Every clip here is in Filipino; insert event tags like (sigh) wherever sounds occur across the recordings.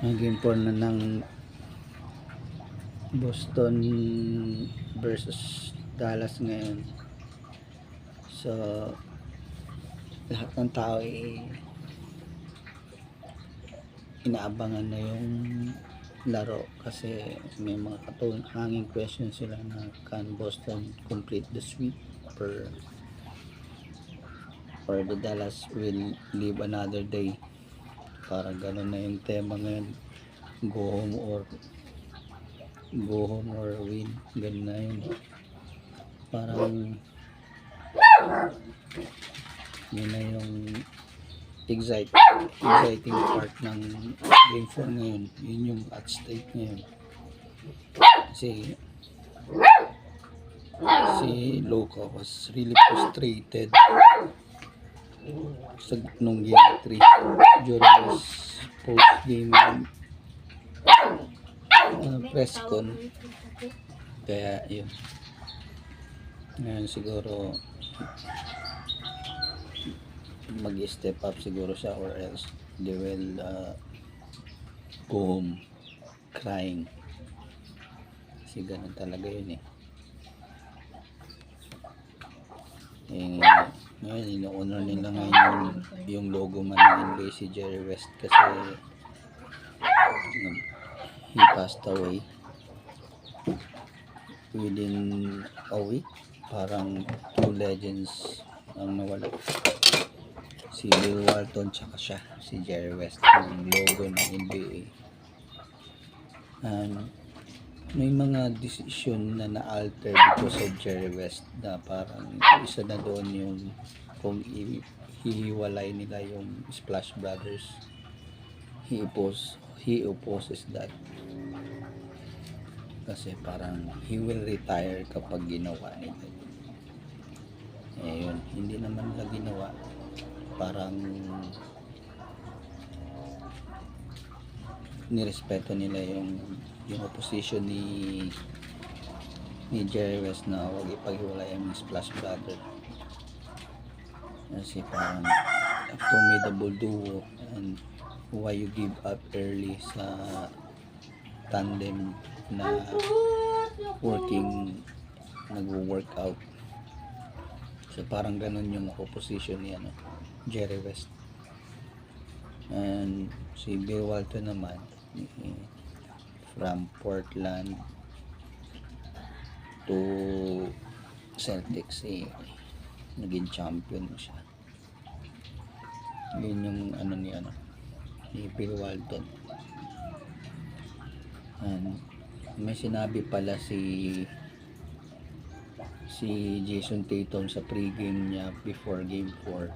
Game 4 na ng Boston versus Dallas ngayon. So, lahat ng tao ay inaabangan na yung laro kasi may mga katulong hanging question sila na can Boston complete the sweep or or the Dallas will live another day parang ganun na yung tema ngayon. Go home or go home or win. Ganun na yun. Parang yun na yung excite, exciting part ng game 4 ngayon. Yun yung at stake ngayon. Kasi si Loco was really frustrated sa nung game 3 during his post game uh, press con. Kaya yun. Ngayon siguro mag-step up siguro siya or else they will uh, go home crying. Kasi ganun talaga yun eh. Eh ngayon ino-honor nila ngayon yung, logo man ng NBA si Jerry West kasi nag- he passed away within a week. Parang two legends ang nawala. Si Bill Walton tsaka siya si Jerry West yung logo ng NBA and may mga decision na na-alter because of Jerry West na parang isa na doon yung kung hihiwalay nila yung Splash Brothers. He oppose he opposes that. Kasi parang he will retire kapag ginawa nila. Eh yun. Hindi naman nila ginawa. Parang nirespeto nila yung yung opposition ni ni Jerry West na huwag ipaghiwalay ang Splash Brother. Kasi parang formidable duo and why you give up early sa tandem na working nagwo-workout. So parang ganun yung opposition ni ano Jerry West. And si Bill Walton naman from Portland to Celtics eh, naging champion siya. Yun yung ano ni ano ni Bill Walton. And may sinabi pala si si Jason Tatum sa pregame niya before game 4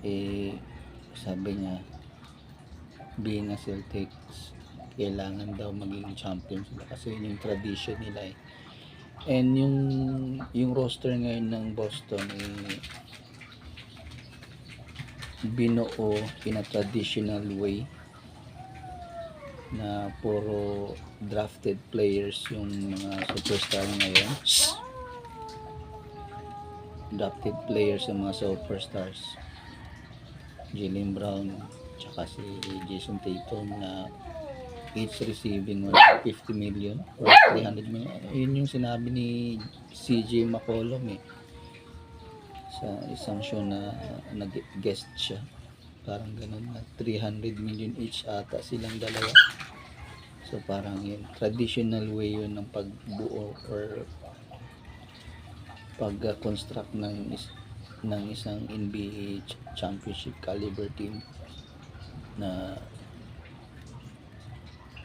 eh sabi niya being a Celtics kailangan daw maging champion sila kasi yun yung tradition nila eh. And yung yung roster ngayon ng Boston eh binuo in a traditional way na puro drafted players yung mga superstar ngayon. Drafted players yung mga superstars. Jalen Brown tsaka si Jason Tatum na each receiving 150 million? Or 300 million? Yun yung sinabi ni CJ McCollum eh. Sa isang show na nag-guest siya. Parang ganun na 300 million each ata silang dalawa. So parang yun traditional way yun ng pagbuo or pag-construct ng is, ng isang NBA ch- championship caliber team na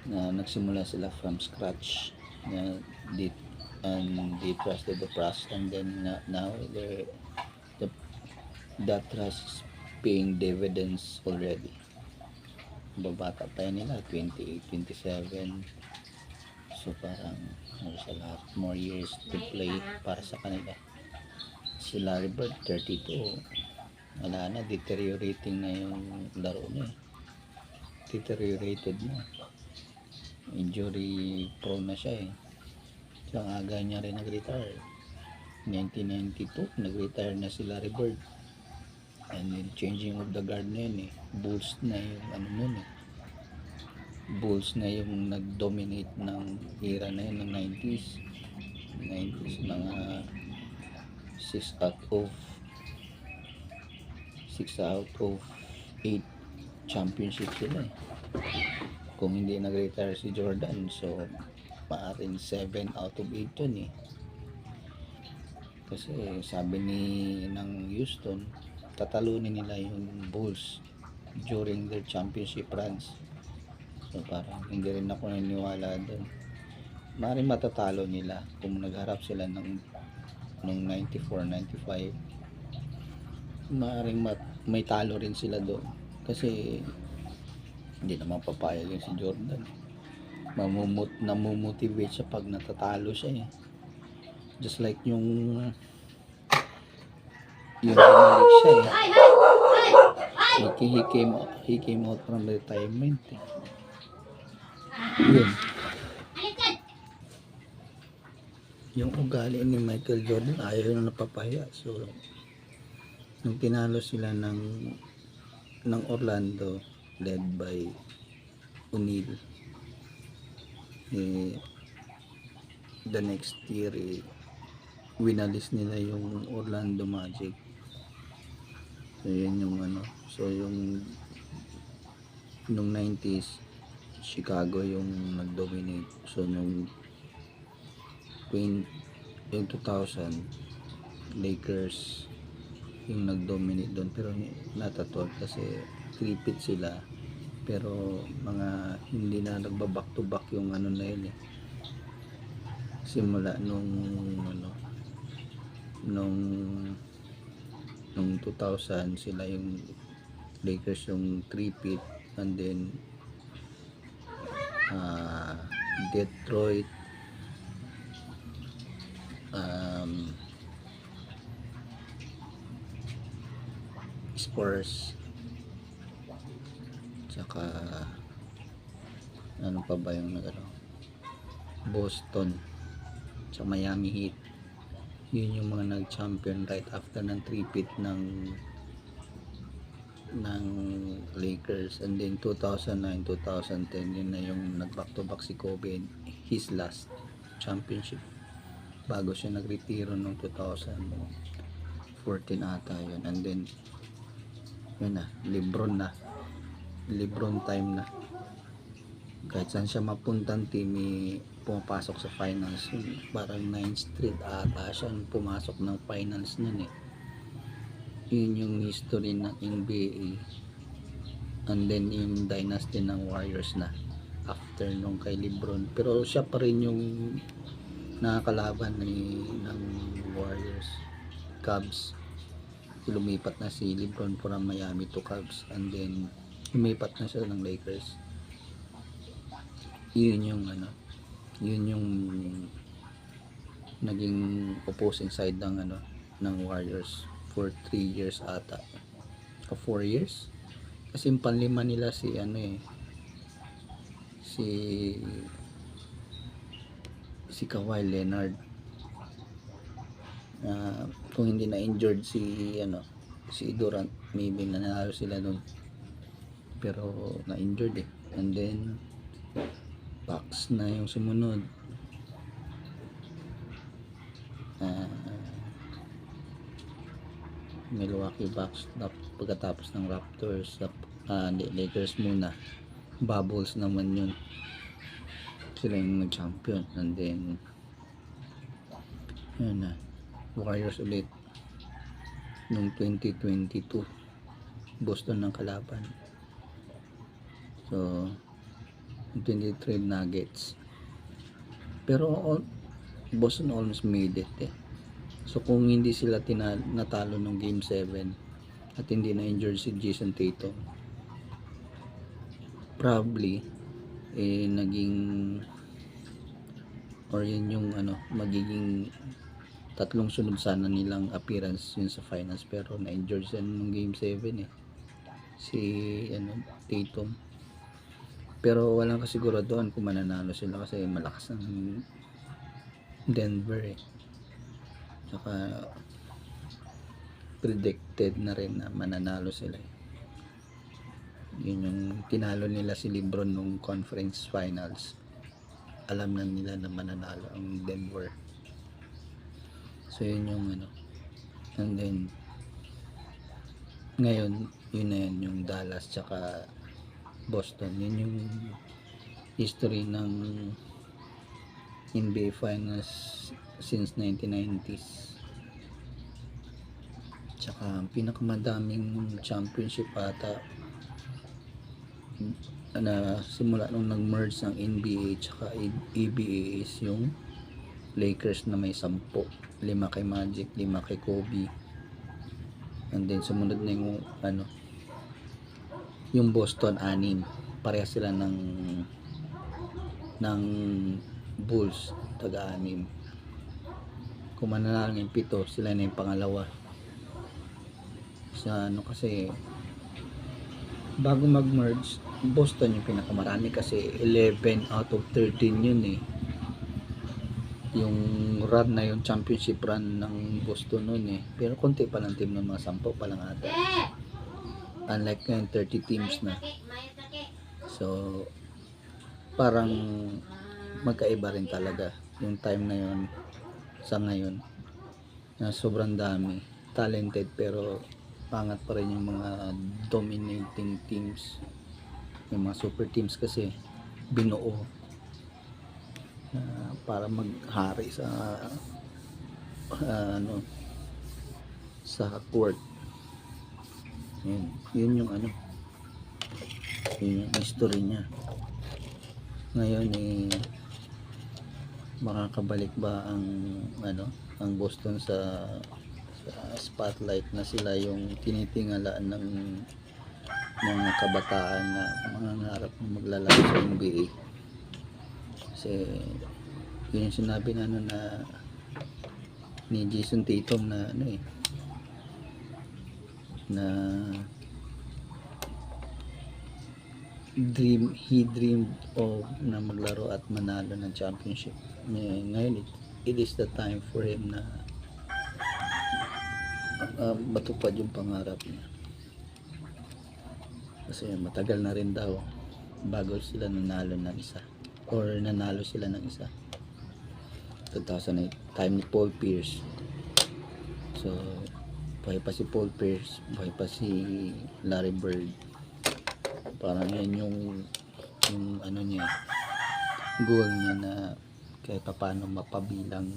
na nagsimula sila from scratch. Na they, and they trusted the process and then na, now they're the, that trust is paying dividends already. Babata yan nila 28, 27 so parang ano sa lahat more years to play para sa kanila. Si Larry Bird 32 wala na deteriorating na yung laro niya. Deteriorated na. Injury prone na siya eh. So aga niya rin nag-retire. 1992 nag-retire na si Larry Bird. And then changing of the guard na yun eh. Bulls na yung ano nun eh. Bulls na yung nag-dominate ng era na yun ng 90s 90s mga 6 out of 6 out of 8 championship sila eh. Kung hindi nag-retire si Jordan so maaring 7 out of 8 yun eh. Kasi sabi ni ng Houston tatalunin nila yung Bulls during their championship runs. So parang hindi rin ako naniniwala doon maaaring matatalo nila kung nagharap sila ng nung 94 95 maaaring mat, may talo rin sila doon kasi hindi naman papayag yun si Jordan. Mamumut namumotivate siya pag natatalo siya eh. Just like yung yung bumalik siya eh. He, he came out, he came out from retirement eh. yun. Yung ugali ni Michael Jordan ayaw na napapahiya. So nung tinalo sila ng ng Orlando led by O'Neal. Eh, the next year eh, winalis nila yung Orlando Magic. So yun yung ano. So yung nung 90s Chicago yung nag-dominate. So nung 20, yung 2000 Lakers yung nag-dominate doon pero natatol kasi tripit sila. Pero mga hindi na nagba-back to back yung ano na yun eh. Simula nung ano nung nung 2000 sila yung Lakers yung tripit and then ah, Detroit um, Spurs tsaka ano pa ba yung nagano? Boston. Tsaka Miami Heat. Yun yung mga nag-champion right after ng tripit ng ng Lakers. And then 2009-2010 yun na yung nag back to back si Kobe and his last championship. Bago siya nagretiro noong 2014 ata yun. And then yun na Lebron na. Lebron time na. Kahit saan siya mapuntang team eh, pumapasok sa finals. Yun, parang 9th Street ata siya pumasok ng finals nun eh. Yun yung history ng NBA and then yung dynasty ng Warriors na after nung kay Lebron. Pero siya pa rin yung nakakalaban ni ng Warriors Cubs lumipat na si Lebron from Miami to Cubs and then lumipat na siya ng Lakers. Yun yung ano yun yung naging opposing side ng ano ng Warriors for 3 years ata. O 4 years? Kasi yung panlima nila si ano eh si si Kawhi Leonard. Ah, kung hindi na injured si ano si Durant maybe nanalo sila nun pero na injured eh. And then Bucks na yung sumunod. Ah, Milwaukee Bucks tap- pagkatapos ng Raptors hindi, Lakers muna. Bubbles naman yun. Sila yung nag-champion. And then yun na Warriors ulit. Nung 2022 Boston ng kalaban. So 23 Nuggets. Pero all, Boston almost made it eh. So kung hindi sila tina, natalo ng game 7 at hindi na injured si Jason Tatum probably eh naging or yun yung ano magiging tatlong sunod sana nilang appearance yun sa finals pero na-injured siya nung game 7 eh si ano Tatum pero walang kasiguraduhan kung mananalo sila kasi malakas ang Denver eh saka predicted na rin na mananalo sila eh. Yun yung tinalo nila si Lebron nung conference finals. Alam na nila na mananalo ang Denver. So yun yung ano. And then ngayon, yun na yun yung Dallas tsaka Boston. Yun yung history ng NBA Finals since 1990s. Tsaka ang pinakamadaming championship ata na simula nung nag-merge ng NBA tsaka ABA is yung Lakers na may 10 lima kay Magic, lima kay Kobe. And then sumunod na yung ano yung Boston anim. Pareha sila ng ng Bulls taga-anim kung mananalo yung pito. Sila na yung pangalawa. Sa ano kasi bago mag-merge Boston yung pinakamarami kasi 11 out of 13 yun eh yung run na yung championship run ng Boston noon eh. Pero konti pa lang team ng mga 10 pa lang ata. Unlike ngayon 30 teams na. So parang magkaiba rin talaga yung time na yun sa ngayon. Na sobrang dami talented pero pangat pa rin yung mga dominating teams. Yung mga super teams kasi binuo na para maghari sa ah, ano sa court. Yun, yun yung ano yun yung history niya. Ngayon eh makakabalik ba ang ano ang Boston sa, sa spotlight na sila yung tinitingalaan ng mga kabataan na mangangarap na maglalaro sa NBA kasi yun yung sinabi na ano na ni Jason Tatum na ano eh na dream he dreamed of na maglaro at manalo ng championship. Ngay- ngayon it, it is the time for him na uh, matupad yung pangarap niya. Kasi matagal na rin daw bago sila nanalo ng isa or nanalo sila ng isa. 2008 time ni Paul Pierce. So buhay pa si Paul Pierce. Buhay pa si Larry Bird. Parang yan yung yung ano niya. Goal niya na kahit paano mapabilang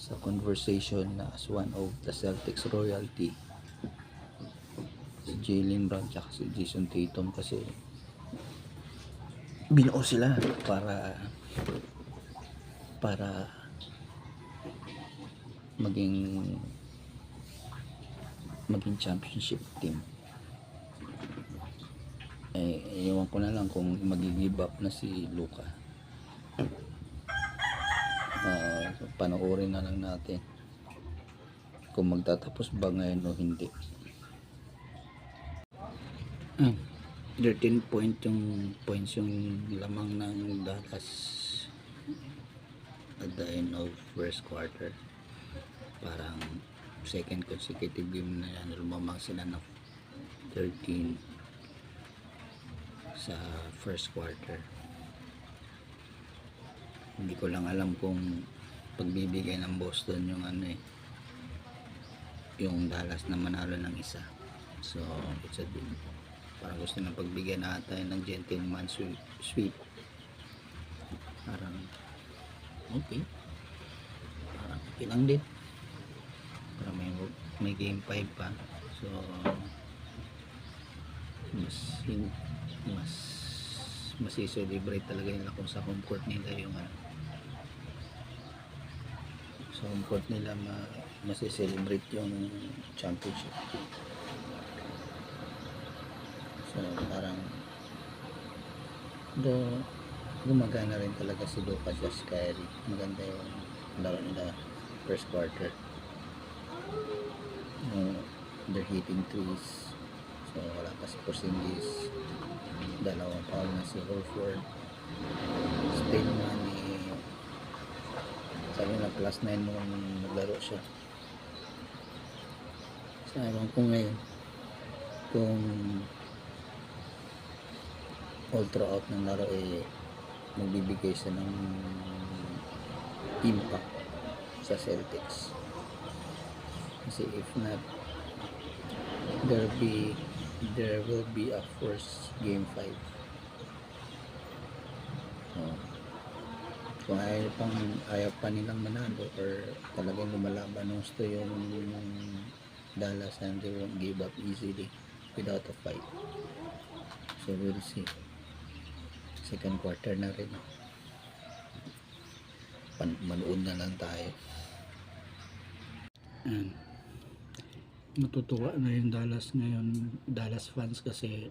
sa conversation na as one of the Celtics royalty. Si Jalen Brown tsaka si Jason Tatum kasi binuo sila para para maging maging championship team. Eh iwan ko na lang kung mag-give up na si Luka. Ah, panoorin na lang natin kung magtatapos ba ngayon o hindi. Ah, 13 point yung points yung lamang ng Dallas at the end of first quarter. Parang second consecutive game na yan. Lumamang sila ng 13 sa first quarter. Hindi ko lang alam kung pagbibigay ng Boston yung ano eh yung Dallas na manalo ng isa. So it's a deal parang gusto nang pagbigyan yun ng gentleman sweep, parang okay. Parang okay lang din. Para may, may game 5 pa. So mas mas mas i-celebrate talaga nila kung sa home court nila yung ano. Sa home court nila ma, mas i-celebrate yung championship so parang do gumagana rin talaga si Lucas at Kyrie maganda yung laro nila first quarter. Uh, they're hitting threes. So wala pa si Porzingis. Dalawang foul na si Horford. Still naman eh sabi na plus 9 nung naglaro siya. So ewan ko ngayon kung all throughout ng laro eh magbibigay siya ng impact sa Celtics. Kasi if not, there be there will be a first game 5. Oh. Kung ayaw, pang, ayaw pa nilang manalo or talagang lumalaban ng gusto yung Dallas and they won't give up easily without a fight. So we'll see. Second quarter na rin. Pan manood na lang tayo. Ayan. Matutuwa na yung Dallas ngayon, Dallas fans kasi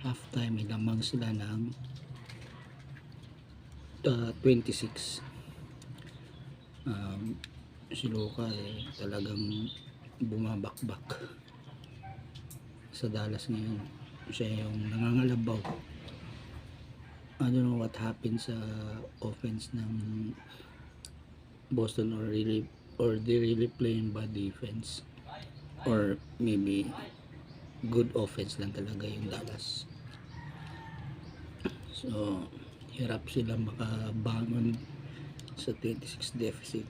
halftime ilamang sila ng uh, 26. Um, si Luka eh, talagang bumabakbak sa Dallas ngayon. Siya yung nangangalabaw. I don't know what happened sa offense ng Boston or really or they really playing bad defense? Or maybe good offense lang talaga yung Dallas. So hirap sila makabangon sa 26 deficit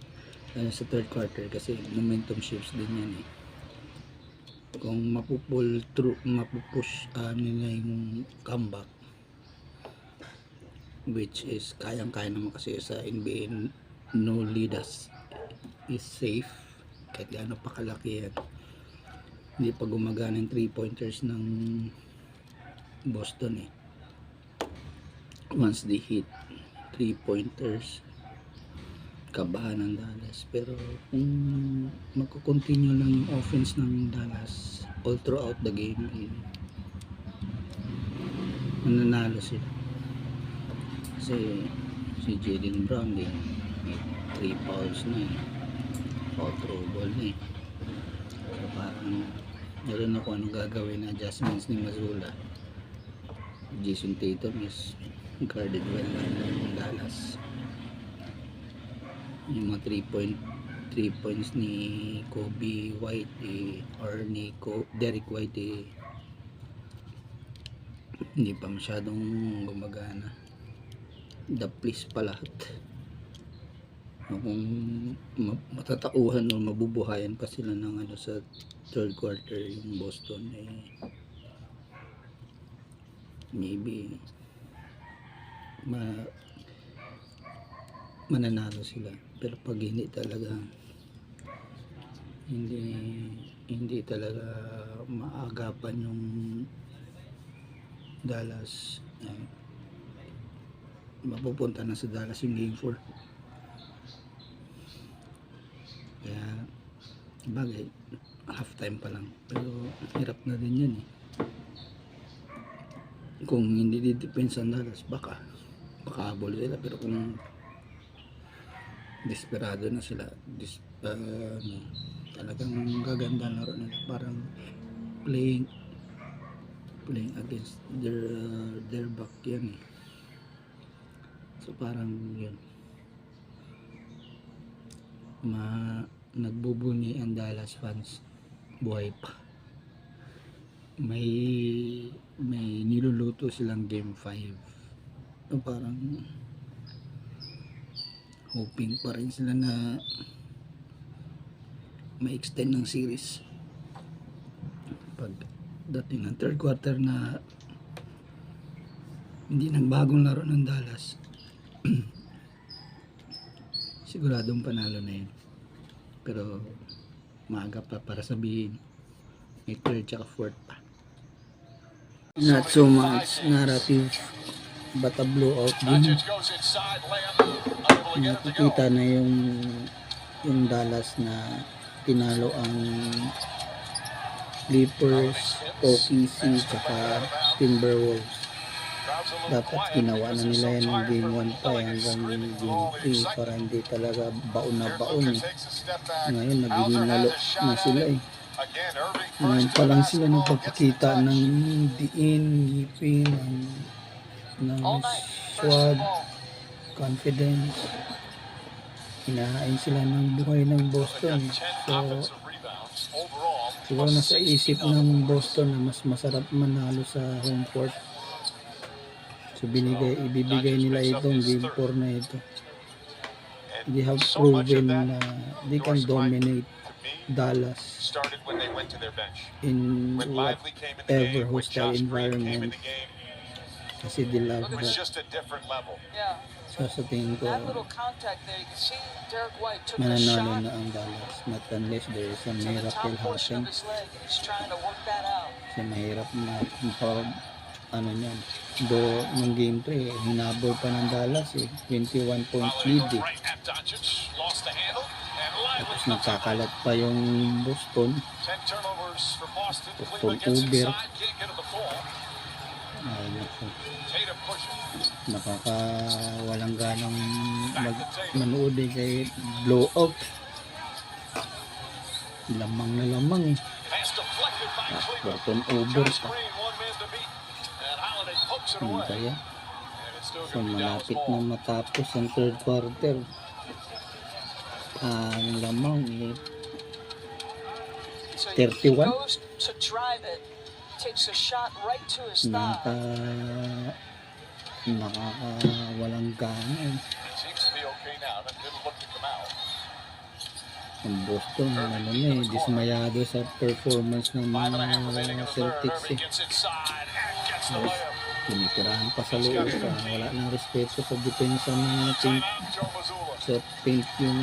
lalo sa third quarter kasi momentum shifts din yan eh. Kung mapupul through mapupush uh, nila yung comeback which is kayang kaya naman kasi sa NBA no lead us is safe. Kahit gaano pa kalaki yan. Hindi pa gumagana yung 3 pointers ng Boston eh. Once they hit 3 pointers kabahan ng Dallas. Pero kung magko-continue lang yung offense ng Dallas all throughout the game eh, mananalo sila kasi si Jalen Brown din may 3 fouls na eh. Foul trouble na eh. So parang meron na kung anong gagawin na adjustments ni Mazula Jason Tatum is guarded well ng Dallas. Yung mga 3 point 3 points ni Kobe White eh, or ni Ko, Derek White eh, hindi pa masyadong gumagana the place pa lahat. Kung ma- matatauhan o mabubuhayan pa sila ng ano sa third quarter yung Boston eh maybe ma mananalo sila. Pero pag hindi talaga hindi hindi talaga maagapan yung Dallas eh, mapupunta na sa Dallas yung game 4 kaya bagay half time pa lang. Pero hirap na din yan eh. Kung hindi didepensa ang Dallas baka baka habol sila pero kung desperado na sila dis, ah, ano, talagang gaganda laro nila. Parang playing playing against their uh, their back yan eh so parang yun. Ma nagbubuni ang Dallas fans. Buhay pa. May may niluluto silang game 5 so parang hoping pa rin sila na ma-extend ng series. Pag dating ng third quarter na hindi nagbagong laro ng Dallas (clears throat) siguradong panalo na yun. Pero maaga pa para sabihin may third tsaka fourth pa. Not so much narrative but a blowout game nakikita na yung yung Dallas na tinalo ang Clippers, OKC, tsaka Timberwolves. Dapat ginawa na nila yan ng game 1 pa eh, hanggang game 3 para hindi talaga baon na baon eh. Ngayon nagiging nalo na sila eh. Ngayon pa lang sila nagpapakita ng diin, ngipin, ng, ng swag, confidence. Hinahain sila ng buhay ng Boston. So, siguro nasa isip ng Boston na mas masarap manalo sa home court So binigay, ibibigay nila itong game 4 na ito. They have proven na they can dominate Dallas started when they went to their bench. in When what Lively came in the whatever hostile environment. kasi they love that. just a different level. Yeah, So sa tingin ko, mananalo shot na ang Dallas. Not unless there is a miracle happen. Kasi mahirap na ano niyan. Do nung game 3, hinabol pa ng Dallas eh. 21 point lead eh. Tapos nagkakalat pa yung Boston. 10 turnovers for Boston. Uber. Ay, naku. Nakaka walang ganang mag manood eh kay blowout. Lamang na lamang eh. Ah, over Josh pa. Ano kaya? So malapit na matapos ang third quarter. Ang lamang eh. So 31? he goes to drive it, takes a shot right to his Nakaka walang gana eh. Ang Boston, ano na eh, dismayado sa performance ng mga. Celtics eh. Tinitirahan pa sa loob ah. Wala nang respeto sa depensa ng paint, sa paint yung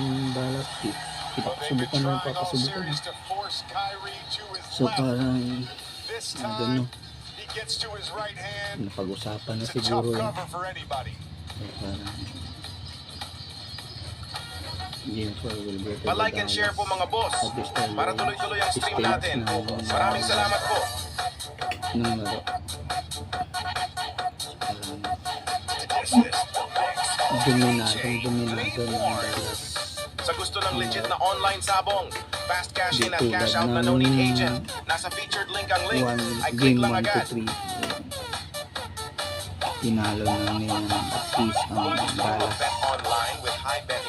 they've been Pinapasubukan all papasubukan. So parang ano, right hand. napag-usapan na siguro yun. So parang Game 4 will go to the Pa-like and share po mga boss para tuloy-tuloy ang stream natin. ng- Maraming salamat po. ng dominadong dominado ng Dallas. Sa gusto ng legit na online sabong, fast cash in at cash out na no need agent. Nasa featured link ang link. One, Ay click lang 1 to agad. 3. Tinalo na ni Ortiz ang Dallas. Bet Online with high bet